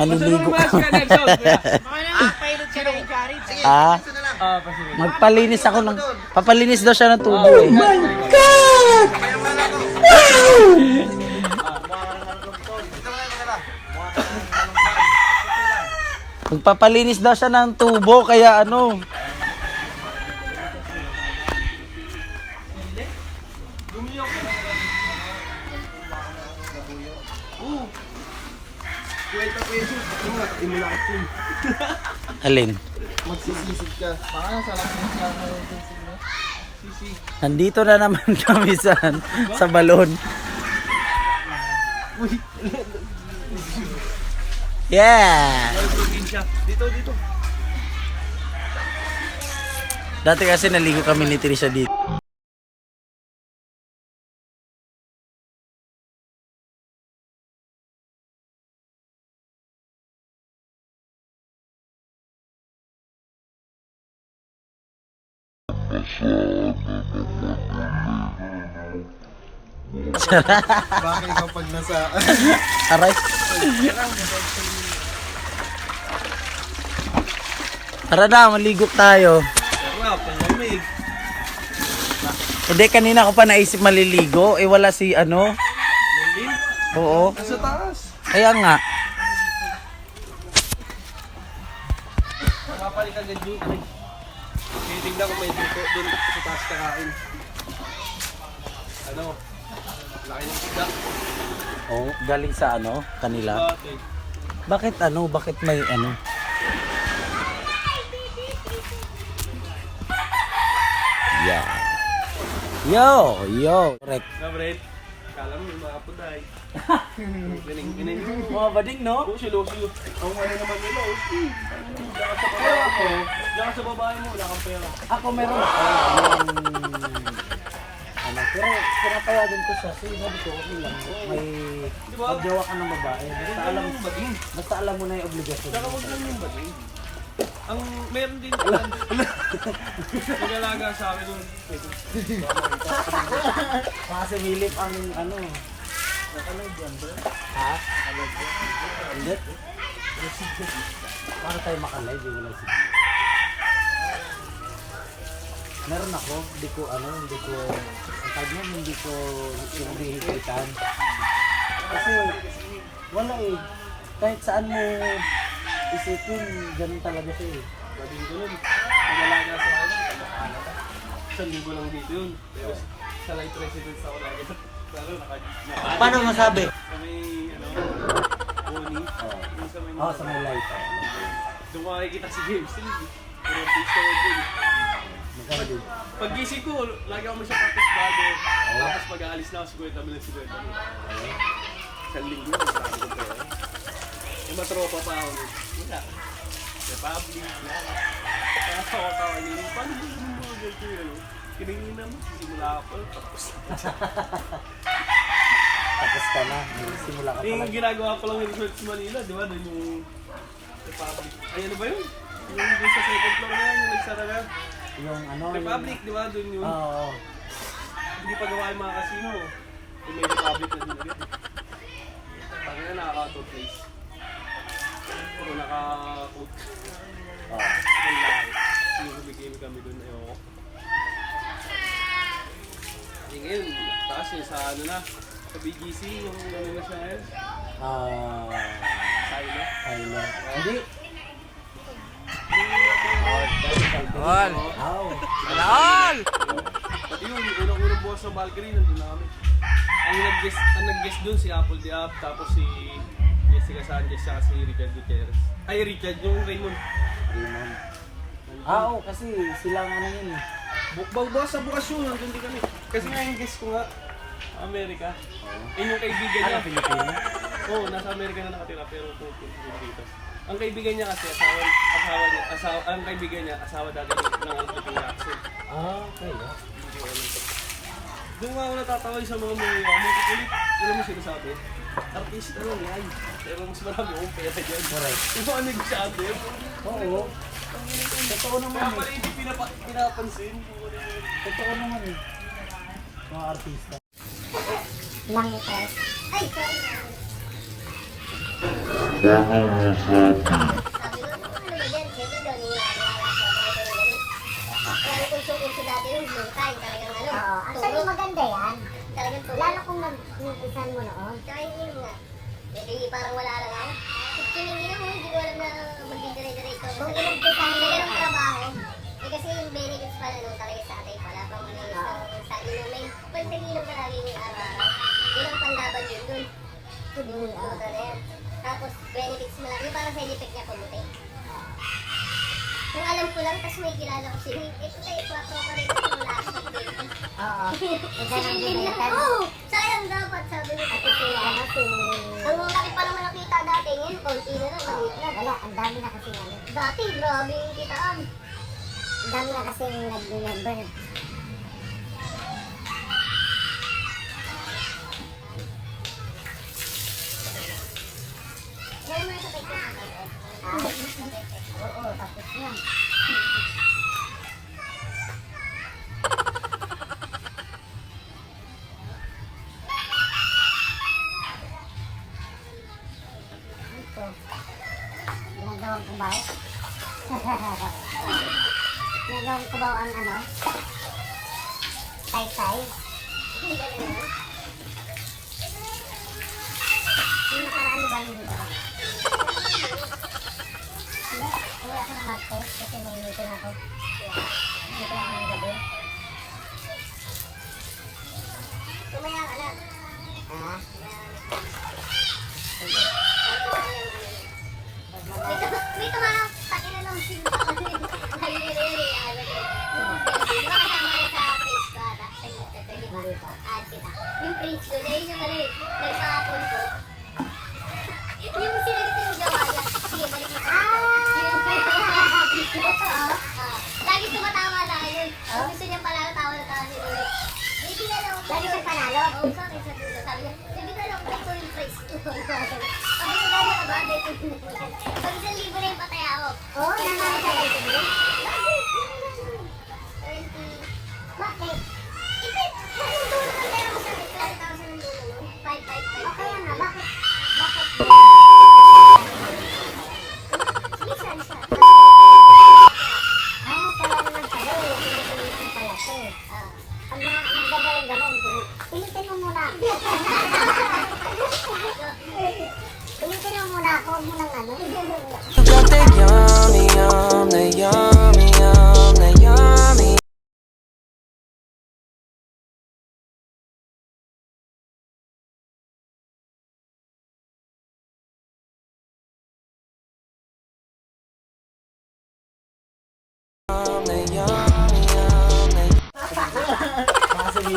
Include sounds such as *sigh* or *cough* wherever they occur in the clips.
*laughs* Sige. ah, Ah, pasigil. magpalinis ako ng... Papalinis daw siya ng tubo eh. Magpapalinis daw siya ng tubo, kaya ano... Alin? Magsisisid ka. Baka nasa lakit ka na yung sisig mo. Sisi. Nandito na naman *laughs* kami sa, sa balon. Uy, Yeah! Dito, dito. Dati kasi naligo kami ni Trisha dito. *laughs* Bakit kapag nasa... *laughs* Aray. Tara na, maligo tayo. Wala, palamig. Hindi, kanina ko pa naisip maliligo. Eh, wala si ano. Lilin. Oo. Nasa taas. Kaya nga. Makapalik agad yun. Aray. Titignan ko may dito doon sa taas kakain. Ano? Laki ng isda. Oo, galing sa ano, kanila. Bakit? Bakit ano, bakit may ano? Yeah. Yo, yo. Correct. Na, Brett. Kala mo yung mga puday. *laughs* Galing, galing. Mga bading, no? Lucy, Lucy. Ang ano naman nila, oh. Diyan ka sa babae ko. Diyan sa babae mo, wala kang pera. Ako meron yung ano, pero pinapayagan ko siya. Sige, sabi ko, okay lang. May pagjawa ka ng babae. Basta alam, basta alam mo na yung obligasyon. Tsaka mo. wag lang yung bading. Ang meron din Nag-alaga sa akin doon. Kasi Philip ang ano. Nakalag yan, bro. Ha? Nakalag yan. Hindi. Para tayo makalive, yung wala sige. Meron ako, hindi ko ano, hindi ko, ang tag nun, hindi ko hinihipitan. Kasi, wala eh. Kahit saan mo isipin, ganun talaga siya eh. Bading ko nun. Nag-alaga sa akin. Canada. Isang linggo lang dito yun. Pero sa light residence ako lagi. Lalo naka... naka Paano masabi? Sa may, ano, Bonnie. Yung sa may... Oo, sa may light. Doon ko makikita si James. Pero. Magkano din? Pag gising ko, lagi ako sa practice bago. Tapos pag aalis na ako, siguro tabi lang siguro tabi. Isang linggo, sabi ko pero. Yung matropa pa ako. nun. Wala. Sa public, wala. Kaya ako tawa nila. Paano mo yung mga ganito yun? ano? Kiningin naman, simula ako pa. Tapos, Tapos ka na, simula ka yung pala. ginagawa ko lang yung resort sa Manila, di ba? Doon yung sa public. Ay, ano ba yun? Yung sa second floor na yan, yung nagsara na. Yung ano, Republic, di ba? Doon yun. Oo. oo. Hindi pa gawa yung mga casino. Yung may Republic na din agad. Pagka na nakaka-auto place. Puro naka-coat. Oo. Lahat. Yung kumigame kami doon, ayoko. Eh ngayon, taas yun sa ano na. Sa BGC, yung ano na siya ngayon. Ah, Silo. Kylo. Hindi. All. Aw. Buwas sa Valkyrie, nandun na kami. Ang nag-guest, ang nag-guest doon si Apple Diab, tapos si Jessica Sanchez, saka si Richard Gutierrez. Ay, Richard, yung Raymond. Raymond. Ah, oo, kasi silang ano yun eh. Sa bukas yun, nandun din kami. Kasi nga yung guest ko nga, Amerika. Eh, yung kaibigan niya. Ano, Pilipino? Oo, nasa Amerika na nakatira, pero pupunta dito. Ang kaibigan niya kasi, asawa, asawa niya, asawa, ang kaibigan niya, asawa dati ng ng. Ah, okay. ah. Doon nga ako natatawa sa mga mga mga kukulit. Alam mo sinasabi? Artista lang yan. Pero mas marami akong pera dyan. Correct. Yung mga negosyante. Oo. Totoo naman Kaya eh. pala hindi pinapa, pinapansin. Totoo naman eh. Mga artista. Lang press. Ay, sorry. Sabi ko, ano yan? Siyempre daw niya. Kaya kung sukunso dati yung blue time, talagang ano. Oo, actually maganda yan. Talagang tulog. Lalo kung nag-isan mo noon. Tsaka yun nga. Eh, parang wala lang ako. Kiningin ako, hindi ko alam na magdidire-diretso. Kung inagpitan mo May yan. ganong trabaho. Eh kasi yung benefits pala nung talaga sa atin pala. Pang ano yung sa inumin. Pag nag-inom ka lagi yung araw-araw. Yun ang panlaban yun dun. Sige, Oo. Tapos benefits mo lang. Yung parang side effect niya pumuti. Kung alam ko lang, tapos may kilala ko si Rick. Eh, tayo, kwatro pa rin ako Oo. Oo, sayang dapat, sabi ko. At ito yung ano, si... Ang laki pa naman nakita dati ngayon, konti na lang, maliit na. Wala, ang dami na kasi ano. Dati, grabe yung kitaan. Ang dami na kasi na pagkakas. Ah, oo, tapos yan. Ginagawang kubaw. *laughs* Ginagawang kubaw ang ano? Tay-tay. Hindi. Yung nakaraan ba yung dito? Hindi, uwi ako ng martes kasi magluluto na ako. Dito ako ng gabi. Tumaya ka na. Ah, May Yung page ko, dahil yung ano eh, nagpapon ko. Yung sinagot yung gawa niya. Sige, balik mo. Ah! Lagi tumatawa yun. Ang Gusto niya pala tawa na tawa si na lang. Lagi siyang panalo. Oo, sa sa dulo. Sabi Pag libo na yung patay ako. Oo, nanalo sa live mo. Bakit? Ito, yung dulo ng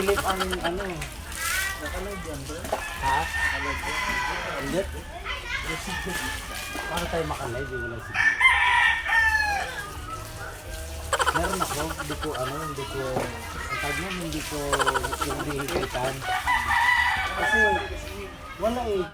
Nakasililip ang ano. Nakaload yan bro. Ha? Nakaload yan. Para tayo makalive, yung wala sige. Meron ako, hindi ko ano, hindi ko, ang tag nun, hindi ko yung hihigitan. Kasi, wala eh.